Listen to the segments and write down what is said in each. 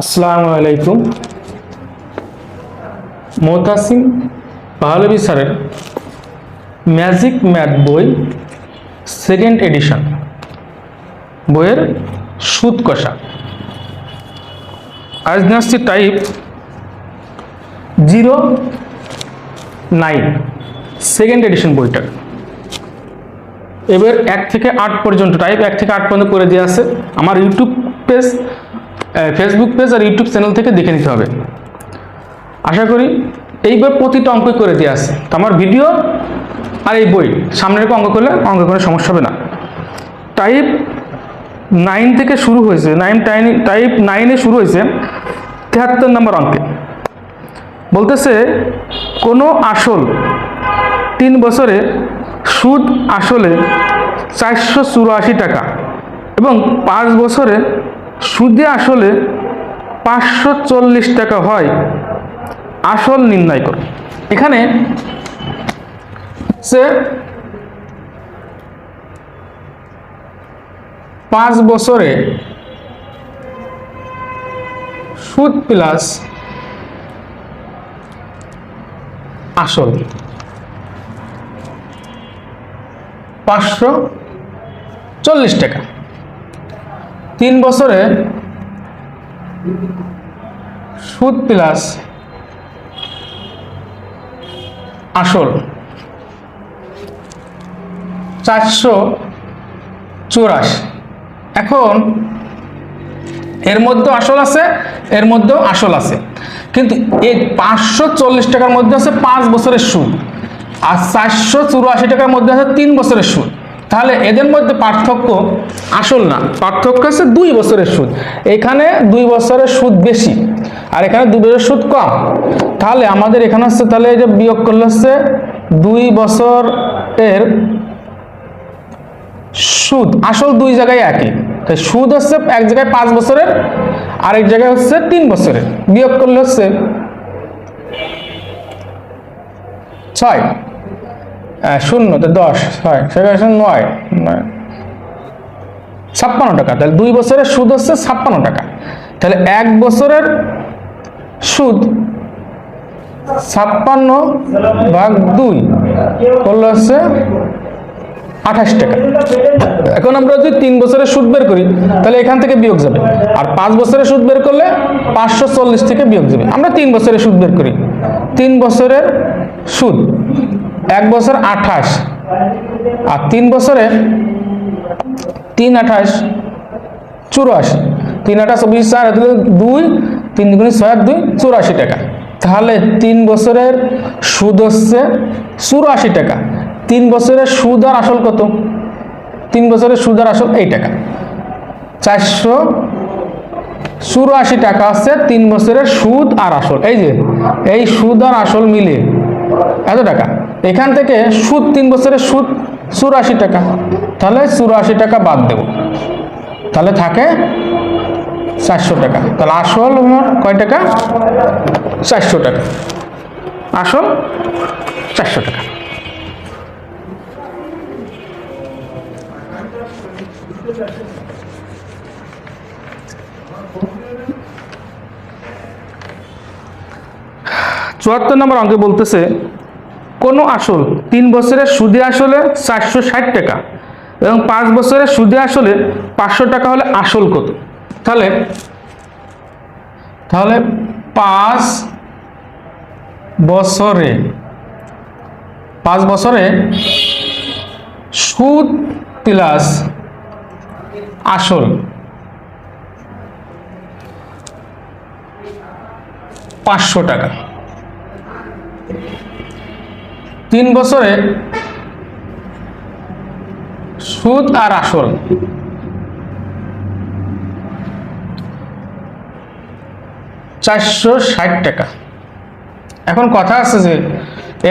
আসসালামু আলাইকুম। মোতাসিম পাহলবি স্যারের ম্যাজিক ম্যাথ বই সেকেন্ড এডিশন বইয়ের সুদ কষা। আজ নাসছি type zero nine, second edition বইটার। এবার এক থেকে আট পর্যন্ত, টাইপ এক থেকে আট পর্যন্ত করে দিয়ে আছে। আমার ইউটিউব পেজ ফেসবুক পেজ আর ইউটিউব চ্যানেল থেকে দেখে নিতে হবে। আশা করি এইবার প্রতিটা অঙ্কই করে দিয়ে আছে তো আমার ভিডিও আর এই বই সামনে রেখে অঙ্ক করলে অঙ্ক কোনো সমস্যা হবে না। টাইপ নাইন থেকে শুরু হয়েছে নাইন টাইন টাইপ নাইনে শুরু হয়েছে, তেহাত্তর নম্বর অঙ্কে। বলতেছে, কোনো আসল তিন বছরে সুদ আসলে চারশো চুরাশি টাকা এবং পাঁচ বছরে সুদে আসলে পাঁচশো চল্লিশ টাকা হয়। আসল নির্ণয় করো। এখানে সে পাঁচ বছরে সুদ প্লাস আসল পাঁচশো চল্লিশ টাকা। তিন বছরে সুদ প্লাস আসল চারশো চুরাশি। এখন এর মধ্যে আসল আছে, এর মধ্যেও আসল আছে। কিন্তু এই পাঁচশো চল্লিশ টাকার মধ্যে আছে পাঁচ বছরের সুদ, আর চারশো চুরাশি টাকার মধ্যে আছে তিন বছরের সুদ। তাহলে এদের মধ্যে পার্থক্য আসল না। পার্থক্য আছে দুই বছরের সুদ। এখানে দুই বছরের সুদ বেশি আর এখানে দুই বছরের সুদ কম। তাহলে আমাদের এখানে হচ্ছে, তাহলে যে বিয়োগ করলে হচ্ছে দুই বছর এর সুদ। আসল দুই জায়গায় একই। তাই সুদ হচ্ছে এক জায়গায় পাঁচ বছরের, আরেক জায়গায় হচ্ছে তিন বছরের। বিয়োগ করলে হচ্ছে ছয়। শূন্য, তো দশ, ছয় সেখানে হচ্ছে নয় নয়। ছাপ্পান্ন টাকা, তাহলে দুই বছরের সুদ হচ্ছে ছাপ্পান্ন টাকা। তাহলে এক বছরের সুদ ছাপ্পান্ন ভাগ দুই করলে হচ্ছে আঠাশ টাকা। এখন আমরা যদি তিন বছরের সুদ বের করি, তাহলে এখান থেকে বিয়োগ যাবে। আর পাঁচ বছরের সুদ বের করলে পাঁচশো চল্লিশ থেকে বিয়োগ যাবে। আমরা তিন বছরের সুদ বের করি। তিন বছরের সুদ। এক বছর আঠাশ। আর তিন বছরে তিন আঠাশ, চুরাশি। তিন আঠাশ, চব্বিশ, চার, দুই তিন দুগুণি ছয় দুই, চুরাশি টাকা। তাহলে তিন বছরের সুদ হচ্ছে চুরাশি টাকা। তিন বছরের সুদ আর আসল কত? তিন বছরের সুদ আর আসল এই টাকা। চারশো চুরাশি টাকা হচ্ছে তিন বছরের সুদ আর আসল। এই যে, এই সুদ আর আসল মিলে এত টাকা। এখান থেকে সুদ, তিন বছরের সুদ চুরাশি টাকা। তাহলে চুরাশি টাকা বাদ দেব। তাহলে থাকে চারশো টাকা। তাহলে আসল কয় টাকা? চারশো টাকা। আসল চারশো টাকা। চুয়াত্তর নম্বর অঙ্কে বলতেছে কোনো আসল, তিন বছরের সুদে আসলে চারশো ষাট টাকা এবং পাঁচ বছরের সুদে আসলে পাঁচশো টাকা হলে আসল কত? তাহলে তাহলে পাঁচ বছরে পাঁচ বছরে সুদ প্লাস আসল পাঁচশো টাকা। তিন বছরে সুদ আর আসল। চারশো ষাট টাকা। এখন কথা আছে যে,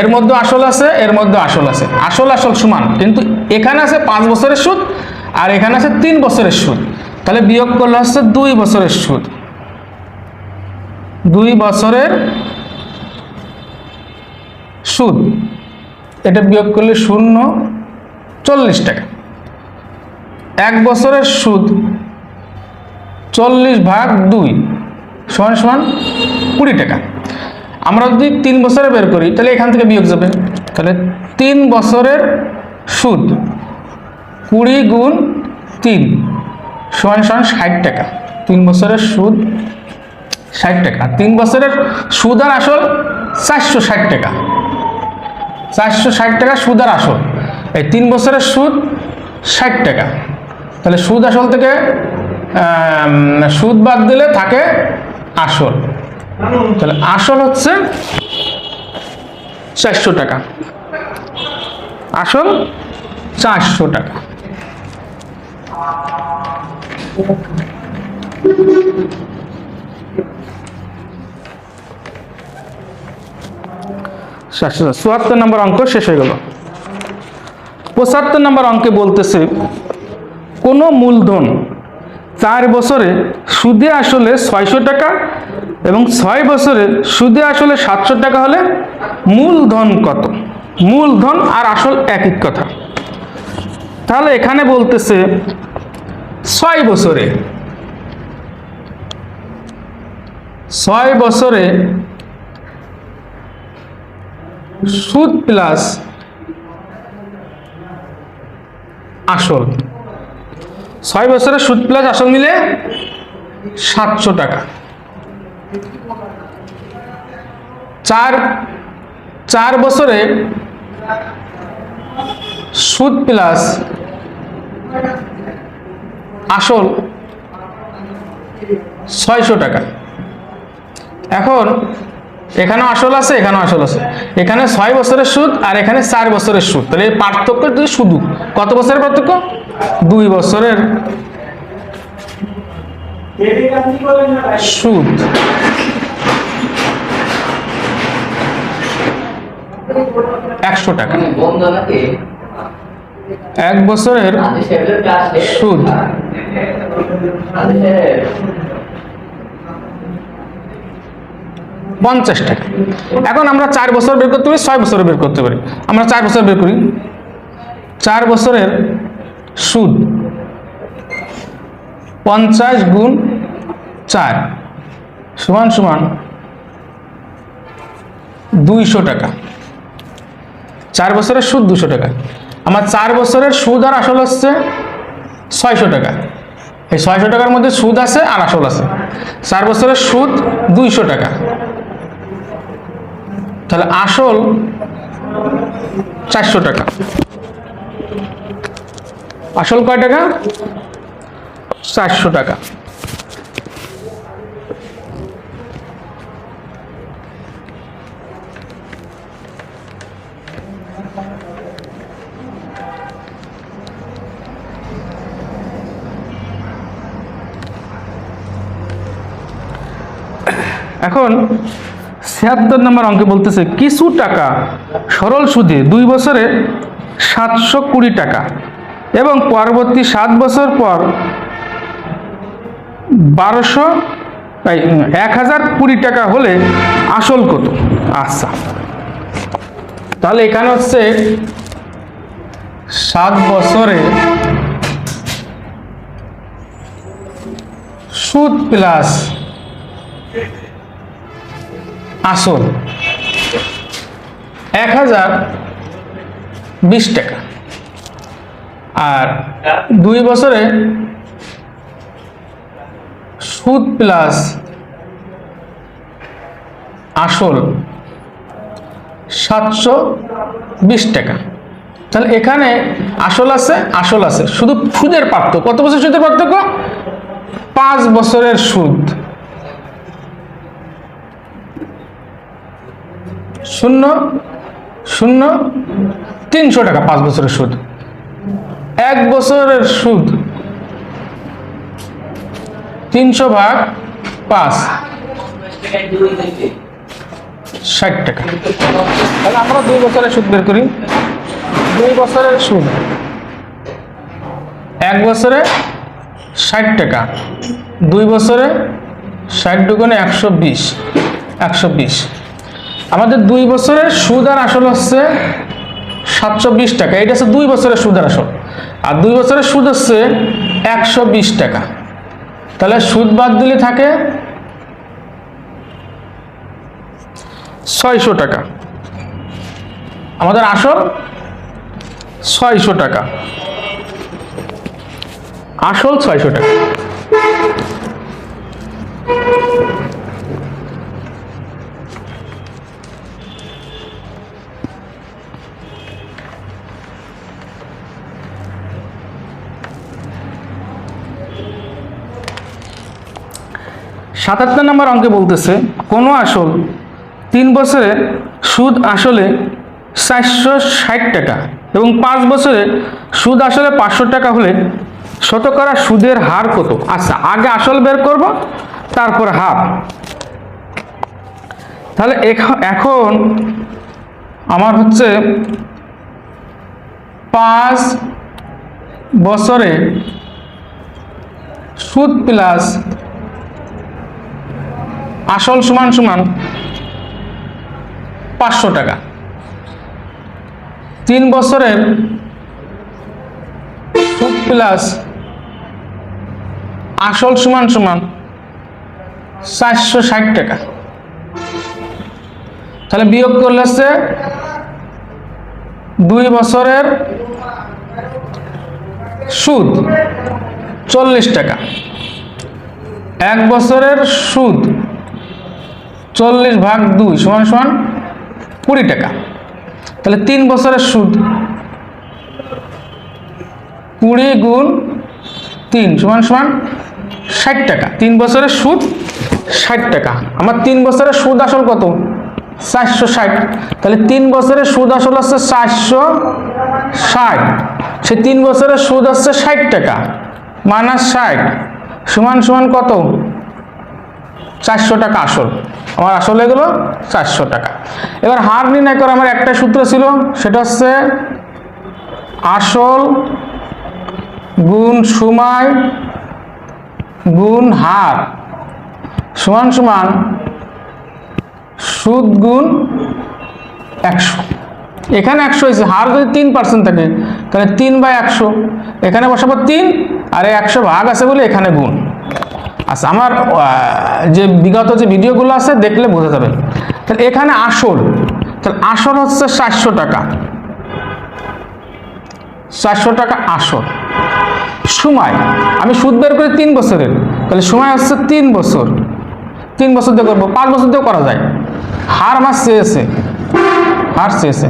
এর মধ্যে আসল আছে, এর মধ্যে আসল আছে। আসল আসল সমান, কিন্তু এখানে আছে পাঁচ বছরের সুদ আর এখানে আছে তিন বছরের সুদ। তাহলে বিয়োগ করলে হচ্ছে দুই বছরের সুদ। দুই বছরের সুদ। এটা বিয়োগ করলে শূন্য চল্লিশ টাকা। এক বছরের সুদ চল্লিশ ভাগ দুই সমান সমান কুড়ি টাকা। আমরা যদি তিন বছরে বের করি, তাহলে এখান থেকে বিয়োগ যাবে। তাহলে তিন বছরের সুদ কুড়ি গুণ তিন সমান সমান ষাট টাকা। তিন বছরের সুদ ষাট টাকা। তিন বছরের সুদ আর আসল চারশো ষাট টাকা। চারশো ষাট টাকা সুদ আর আসল। এই তিন বছরের সুদ ষাট টাকা। তাহলে সুদ আসল থেকে সুদ বাদ দিলে থাকে আসল। তাহলে আসল হচ্ছে চারশো টাকা। আসল চারশো টাকা। চুয়াত্তর নম্বর অঙ্ক শেষ হয়ে গেল। পঁচাত্তর নম্বর অঙ্কে বলতেছে, কোনো মূলধন চার বছরে সুদে আসলে ছয়শো টাকা এবং ছয় বছরে সুদে আসলে সাতশো টাকা হলে মূলধন কত? মূলধন আর আসল একই কথা। তাহলে এখানে বলতেছে, ছয় বছরে ছয় বছরে সুদ প্লাস আসল। ছয় বছরের সুদ প্লাস আসল মিলে সাতশো টাকা। চার চার বছরে সুদ প্লাস আসল ছয়শো টাকা। এখন এখানেও আসল আছে, এখানেও আসল আছে। এখানে ছয় বছরের সুদ আর এখানে চার বছরের সুদ। তাহলে এই পার্থক্য যদি শুধু, কত বছরের পার্থক্য? দুই বছরের সুদ। একশো টাকা। এক বছরের সুদ। পঞ্চাশ টাকা। এখন আমরা চার বছর বের করতে পারি, ছয় বছর বের করতে পারি। আমরা চার বছর বের করি। চার বছরের সুদ পঞ্চাশ গুণ চার সমান সমান দুইশো টাকা। চার বছরের সুদ দুশো টাকা। আমার চার বছরের সুদ আর আসল হচ্ছে ছয়শো টাকা। এই ছয়শো টাকার মধ্যে সুদ আছে আর আসল আছে। চার বছরের সুদ দুইশো টাকা। তাহলে আসল চারশো টাকা। আসল কয় টাকা? চারশো টাকা। এখন ছিয়াত্তর নম্বর অঙ্কে বলতেছে, কিছু টাকা সরল সুদে দুই বছরে সাতশো কুড়ি টাকা এবং পরবর্তী সাত বছর পর বারোশো এক হাজার কুড়ি টাকা হলে আসল কত? আচ্ছা। তাহলে এখানে হচ্ছে সাত বছরে সুদ প্লাস আসল। এক হাজার বিশ টাকা। আর দুই বছরে সুদ প্লাস আসল সাতশো বিশ টাকা। তাহলে এখানে আসল আছে আসল আছে। শুধু সুদের পার্থক্য। কত বছর সুদের পার্থক্য? পাঁচ বছরের সুদ। শূন্য শূন্য, তিনশো টাকা, পাঁচ বছরের সুদ। এক বছরের সুদ তিনশো ভাগ পাঁচ। ষাট টাকা। তাহলে আমরা দুই বছরের সুদ বের করি। দুই বছরের সুদ। এক বছরে ষাট টাকা। দুই বছরে ষাট দুগুণে একশো বিশ। একশো বিশ। আমাদের দুই বছরের সুদ আর আসল হচ্ছে সাতশো বিশ টাকা। এটা হচ্ছে দুই বছরের সুদ আর আসল। আর দুই বছরের সুদ হচ্ছে একশো বিশ টাকা। তাহলে সুদ বাদ দিলে থাকে ছয়শো টাকা। আমাদের আসল ছয়শো টাকা। আসল ছয়শো টাকা। সাতাত্তর নম্বর অঙ্কে বলতেছে, কোনো আসল তিন বছরে সুদ আসলে চারশো ষাট টাকা এবং পাঁচ বছরে সুদ আসলে পাঁচশো টাকা হলে শতকরা সুদের হার কত? আচ্ছা আগে আসল বের করব, তারপর হার। তাহলে এখ- এখন আমার হচ্ছে পাঁচ বছরে সুদ প্লাস আসল সমান সমান পাঁচশো টাকা। তিন বছরের সুদ প্লাস আসল সমান সমান চারশো ষাট টাকা। তাহলে বিয়োগ করলে হচ্ছে দুই বছরের সুদ চল্লিশ টাকা। এক বছরের সুদ চল্লিশ ভাগ দুই সমান সমান কুড়ি টাকা। তাহলে তিন বছরের সুদ। কুড়ি গুণ তিন সমান সমান ষাট টাকা। তিন বছরের সুদ ষাট টাকা। আমার তিন বছরের সুদ আসল কত? চারশো ষাট। তাহলে তিন বছরের সুদ আসল হচ্ছে চারশো ষাট। সে তিন বছরের সুদ হচ্ছে ষাট টাকা। মাইনাস ষাট। সমান সমান কত? চারশো টাকা আসল। আমার আসল এগুলো চারশো টাকা। এবার হার নির্ণয় করা আমার একটা সূত্র ছিল, সেটা হচ্ছে আসল গুণ সময় গুণ হার। সমান সমান সুদ গুণ একশো। এখানে একশো হয়েছে, হার যদি তিন পার্সেন্ট থাকে, তাহলে তিন বাই একশো। এখানে বসাবো তিন, আর একশো ভাগ আছে বলে এখানে গুণ। আচ্ছা আমার যে বিগত যে ভিডিওগুলো আছে, দেখলে বোঝা যাবে। তাহলে এখানে আসল, তাহলে আসল হচ্ছে চারশো টাকা। চারশো টাকা আসল। সময়, আমি সুদ বের করি তিন বছরের। তাহলে সময় হচ্ছে তিন বছর। তিন বছর দিয়ে করব, পাঁচ বছর দিয়েও করা যায়। হার আমার চেয়েছে। হার চেয়েছে।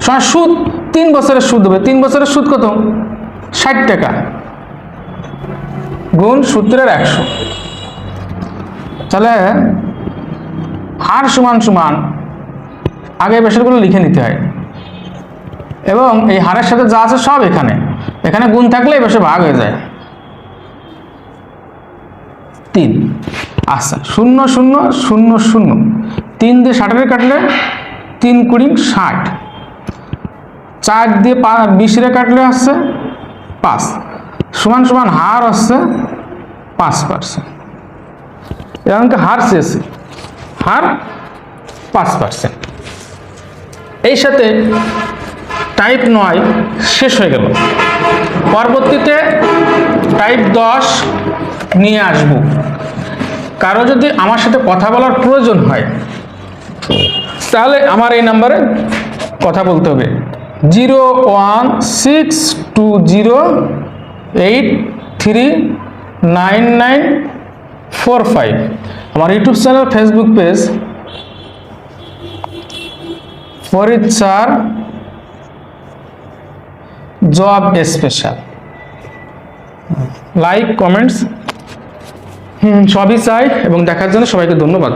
সময় সুদ, তিন বছরের সুদ হবে। তিন বছরের সুদ কত? ষাট টাকা। গুণ সূত্রের একশো। তাহলে হার সমান সমান আগে বিষয়গুলো লিখে নিতে হয়। এবং এই হারের সাথে যা আছে সব এখানে। এখানে গুণ থাকলে এই ভাগ হয়ে যায়। তিন। আচ্ছা শূন্য শূন্য শূন্য শূন্য। তিন দিয়ে ষাটের কাটলে তিন কুড়ি ষাট। চার দিয়ে পা বিশরে কাটলে হচ্ছে পাঁচ। সমান সমান হার হচ্ছে পাঁচ পার্সেন্ট। এমনকি হার চেয়েছে। হার পাঁচ পার্সেন্ট। এই সাথে টাইপ নয়, শেষ হয়ে গেল। পরবর্তীতে টাইপ দশ নিয়ে আসব। কারও যদি আমার সাথে কথা বলার প্রয়োজন হয়, তাহলে আমার এই নাম্বারে কথা বলতে হবে। Zero one six two zero eight three nine nine four five আমার YouTube channel Facebook page Farid sir job special like comments সবই চাই এবং দেখার জন্য সবাইকে ধন্যবাদ।